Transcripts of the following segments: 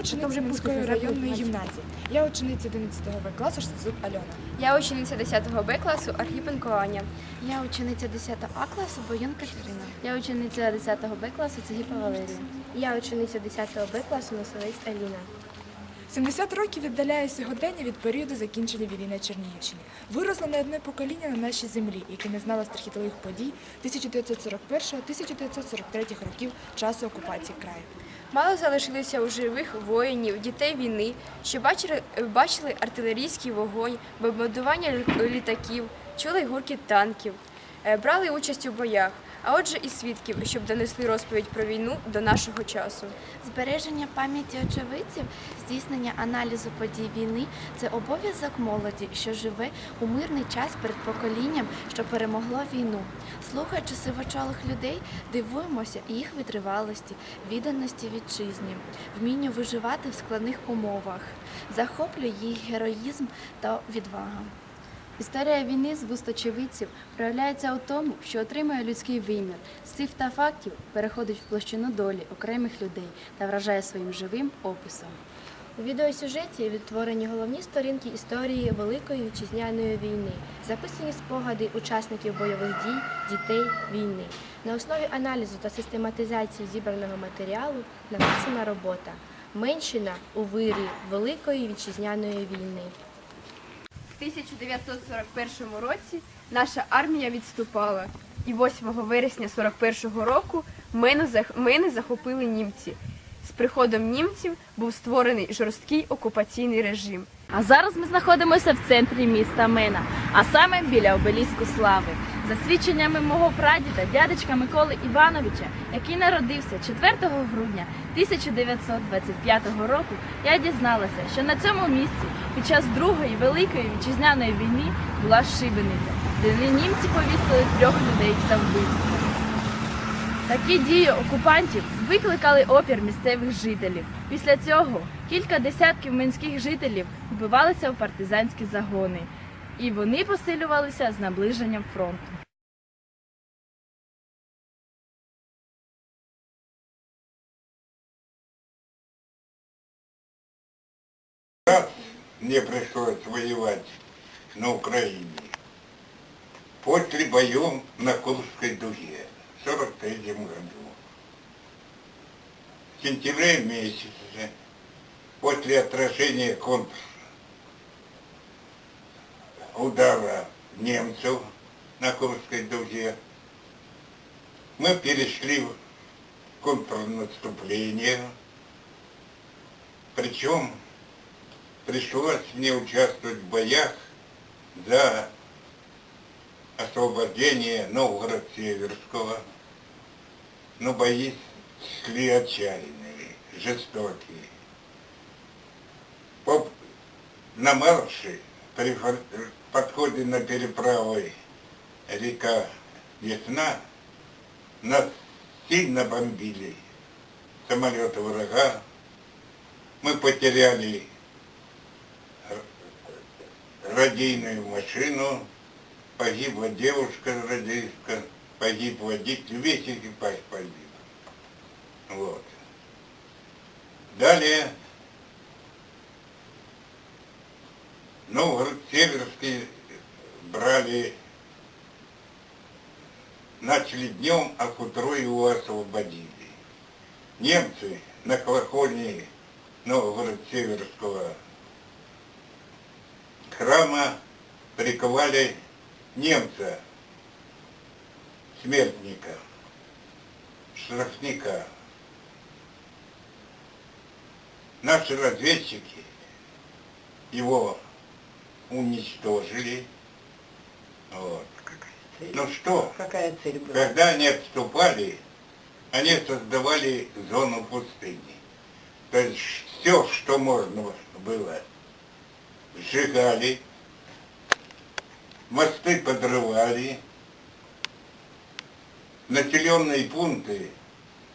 учениця Мінської районної гімназії. Я учениця 11 В класу Сазук Альона. Я учениця 10 Б класу Архіпенко Аня. Я учениця 10 А класу Боюн Катерина. Я учениця 10 Б класу Цегіпа Валерія. Я учениця 10 Б класу Носовець Аліна. 70 років віддаляє сьогодення від періоду закінчення війни на Чернігівщині. Виросло не одне покоління на нашій землі, яке не знало страхітливих подій 1941-1943 років часу окупації краю. Мало залишилося у живих воїнів, дітей війни, що бачили, бачили артилерійський вогонь, бомбардування літаків, чули гурки танків, е, брали участь у боях, а отже і свідків, щоб донесли розповідь про війну до нашого часу. Збереження пам'яті очевидців, здійснення аналізу подій війни це обов'язок молоді, що живе у мирний час перед поколінням, що перемогло війну. Слухаючи сивочолих людей, дивуємося їх витривалості, відданості вітчизні, вмінню виживати в складних умовах, захоплює їх героїзм та відвага. Історія війни з вуст очевидців проявляється у тому, що отримує людський вимір. З цих та фактів переходить в площину долі окремих людей та вражає своїм живим описом. У відеосюжеті відтворені головні сторінки історії Великої вітчизняної війни, записані спогади учасників бойових дій, дітей війни. На основі аналізу та систематизації зібраного матеріалу написана робота Меншина у вирі Великої вітчизняної війни. В 1941 році наша армія відступала, і 8 вересня 41 року мене захопили німці. З приходом німців був створений жорсткий окупаційний режим. А зараз ми знаходимося в центрі міста Мена, а саме біля обеліску слави. За свідченнями мого прадіда, дядечка Миколи Івановича, який народився 4 грудня 1925 року, я дізналася, що на цьому місці під час Другої великої вітчизняної війни була шибениця, де німці повісили трьох людей за вбивство. Такі дії окупантів викликали опір місцевих жителів. Після цього кілька десятків мінських жителів вбивалися в партизанські загони, і вони посилювалися з наближенням фронту. Раз мне пришлось воевать на Украине. После боев на Курской дуге в 43 году. В сентябре месяце, после отражения контр удара немцев на Курской дуге, мы перешли в контрнаступление, причем пришлось мне участвовать в боях за освобождение Новгород-Северского. Но бои шли отчаянные, жестокие. По, на марше, при подходе на переправы река Весна, нас сильно бомбили самолеты врага. Мы потеряли радийную машину, погибла девушка радистка, погиб водитель, весь экипаж погиб. Вот. Далее Новгород Северский брали, начали днем, а к утру его освободили. Немцы на колокольне Новгород Северского храма приковали немца, смертника, штрафника. Наши разведчики его уничтожили. Вот. Ну что, Какая цель была? когда они отступали, они создавали зону пустыни. То есть все, что можно было, сжигали, мосты подрывали, населенные пункты,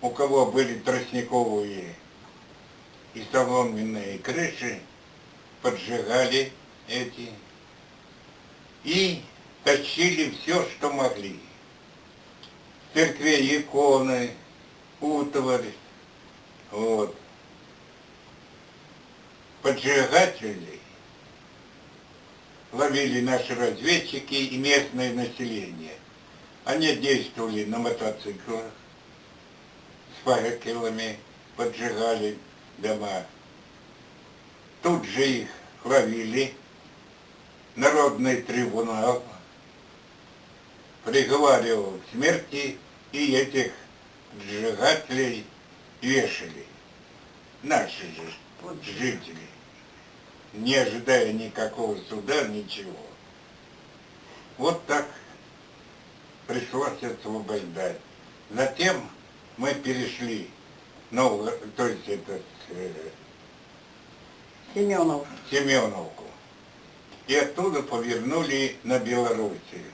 у кого были тростниковые и соломенные крыши, поджигали эти и тащили все, что могли. Церквей, иконы, утварь, вот. поджигателей ловили наши разведчики и местное население. Они действовали на мотоциклах, с факелами, поджигали дома. Тут же их ловили, народный трибунал приговаривал к смерти и этих поджигателей вешали. Наши же жители, не ожидая никакого суда, ничего. Вот так пришлось освобождать. Затем мы перешли, ну, то есть этот, э, Семенов. Семеновку. И оттуда повернули на Белоруссию.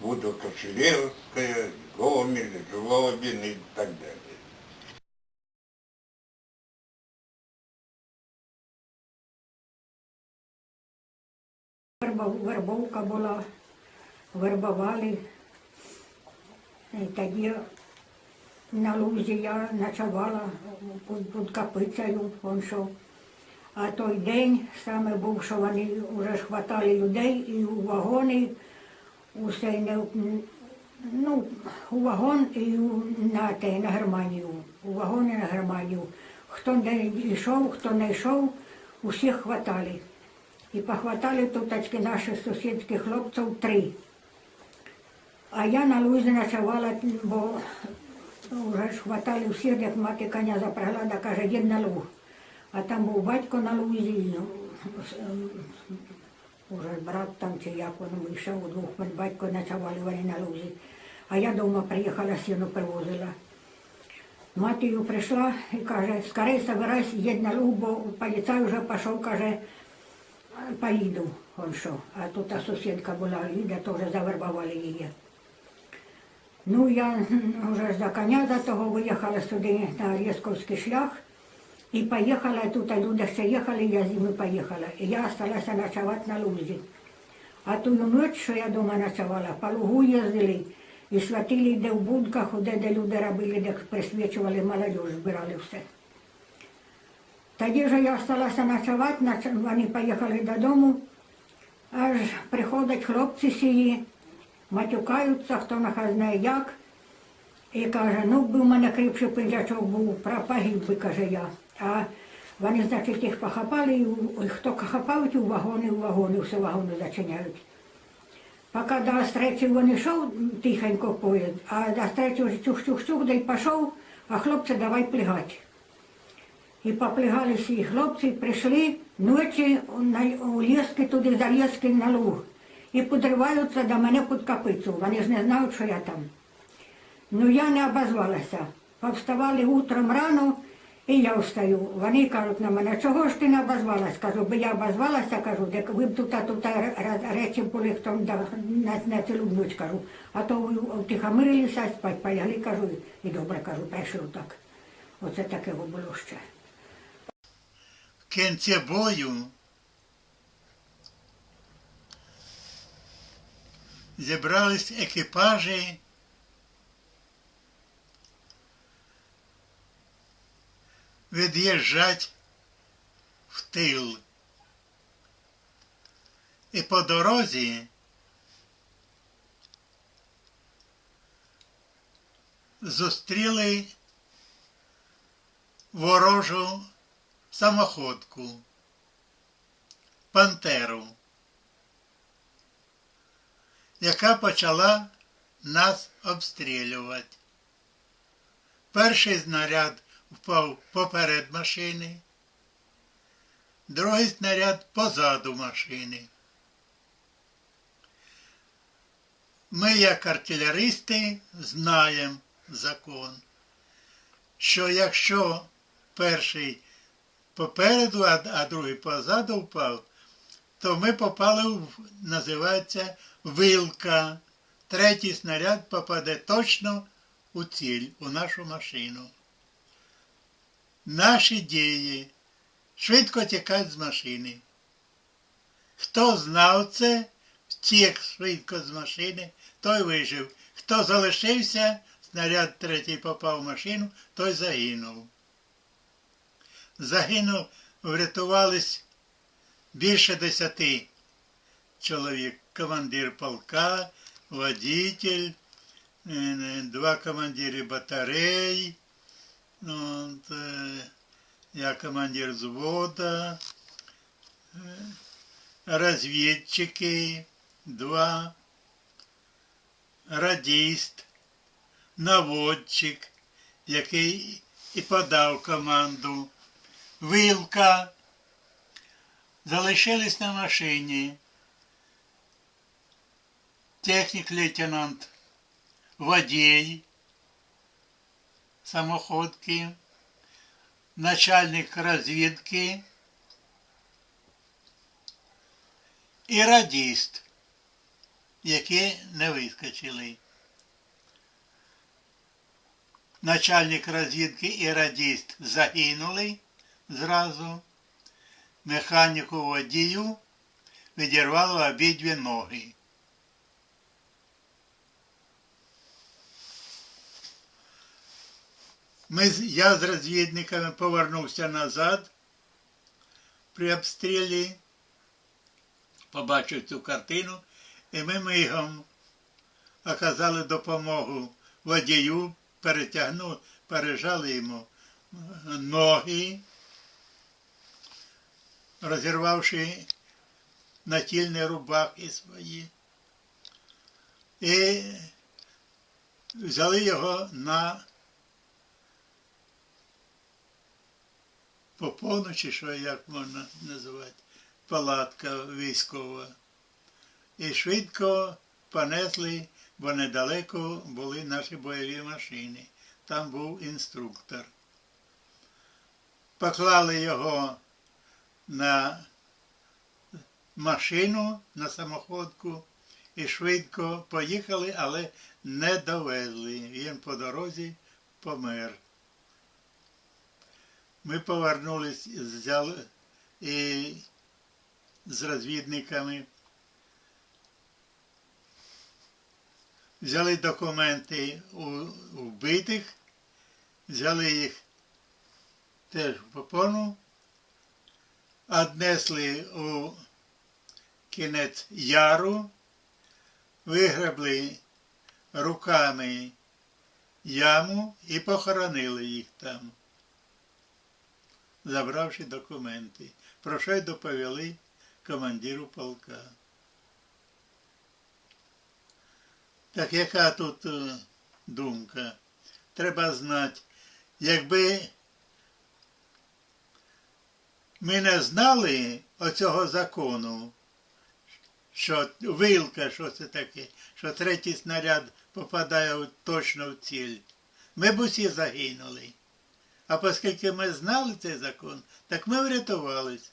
Будокошелевская, Гомель, Жлобин и так далее. Вербовка була, вербували. І тоді на лузі я ночувала під, капицею, он що. А той день саме був, що вони вже ж хватали людей і у вагони, усе не, ну, у вагон і на, те, на Германію, у вагон і на Германію. Хто не йшов, хто не йшов, усіх хватали. І похватали туточки наших сусідських хлопців три. А я на лузі ночувала, бо вже ж хватали всіх, як мати коня запрягла, да каже, їдь на луг. А там був батько на лузі, і, ем, уже брат там чи як він вийшов, удвох ми батько ночували вони на лузі. А я дома приїхала, сіну привозила. Мати прийшла і каже, скорей собирайся, їдь на луг, бо поліцай вже пішов, каже, поїду, он що. А тут та сусідка була, Ліда, теж завербували її. Ну, я вже за коня за того виїхала сюди на Лєсковський шлях і поїхала, тут люди ще їхали, я з ними поїхала. І я залишилася ночувати на лузі. А ту ніч, що я вдома ночувала, по лугу їздили і святили, де в будках, де, де люди робили, де присвічували молодіж, збирали все. Тоді ж я залишилася ночувати, вони поїхали додому, аж приходять хлопці сії, матюкаються, хто нахай знає як, і каже, ну би в мене кріпший пинжачок був, пропагів би, каже я. А вони, значить, їх похапали, і хто хапають у вагони, у вагони, все вагони зачиняють. Поки до встречі він йшов тихенько поїзд, а до встречі вже чух-чух-чух, да й пішов, а хлопці давай плігати. І поплігали всі хлопці, прийшли ночі у ліски туди за ліски на луг. І підриваються до мене під капицю. Вони ж не знають, що я там. Ну я не обозвалася. Повставали утром рано, і я встаю. Вони кажуть на мене, чого ж ти не обозвалась? Кажу, бо я обозвалася, кажу, так ви б тут, тут ре- ре- речі були, хто на цілу ніч, кажу. А то ви втихомирилися, спать полягли, кажу, і добре, кажу, прийшов так. Оце таке було ще. Кінці бою зібрались екіпажі від'їжджать в тил. І по дорозі зустріли ворожу самоходку, пантеру, яка почала нас обстрілювати. Перший знаряд впав поперед машини, другий снаряд позаду машини. Ми, як артилеристи, знаємо закон, що якщо перший попереду, а, а другий позаду впав, то ми попали в, називається, вилка. Третій снаряд попаде точно у ціль, у нашу машину. Наші дії швидко тікають з машини. Хто знав це, втік швидко з машини, той вижив. Хто залишився, снаряд третій попав в машину, той загинув. Загинув врятувались більше десяти чоловік. Командир полка, водитель, е, два командири батарей, ну, от, е, я командир взвода, е, розвідчики, два, радіст, наводчик, який і подав команду, вилка. Залишились на машині. Технік лейтенант, водій самоходки, начальник розвідки і радіст, які не вискочили. Начальник розвідки і радіст загинули зразу. Механіку водію відірвало обидві ноги. Ми, я з розвідниками повернувся назад при обстрілі, побачив цю картину, і ми мигом оказали допомогу водію, перетягнули, пережали йому ноги, розірвавши натільні рубахи свої. І взяли його на попону, чи що як можна називати, палатка військова. І швидко понесли, бо недалеко були наші бойові машини. Там був інструктор. Поклали його на машину, на самоходку і швидко поїхали, але не довезли. Він по дорозі помер. Ми повернулись, взяли і з розвідниками. Взяли документи у вбитих, взяли їх теж в попону, віднесли у кінець яру, вигребли руками яму і похоронили їх там забравши документи, про що й доповіли командиру полка. Так яка тут е, думка? Треба знати, якби ми не знали оцього закону, що вилка, що це таке, що третій снаряд попадає точно в ціль, ми б усі загинули. А оскільки ми знали цей закон, так ми врятувались.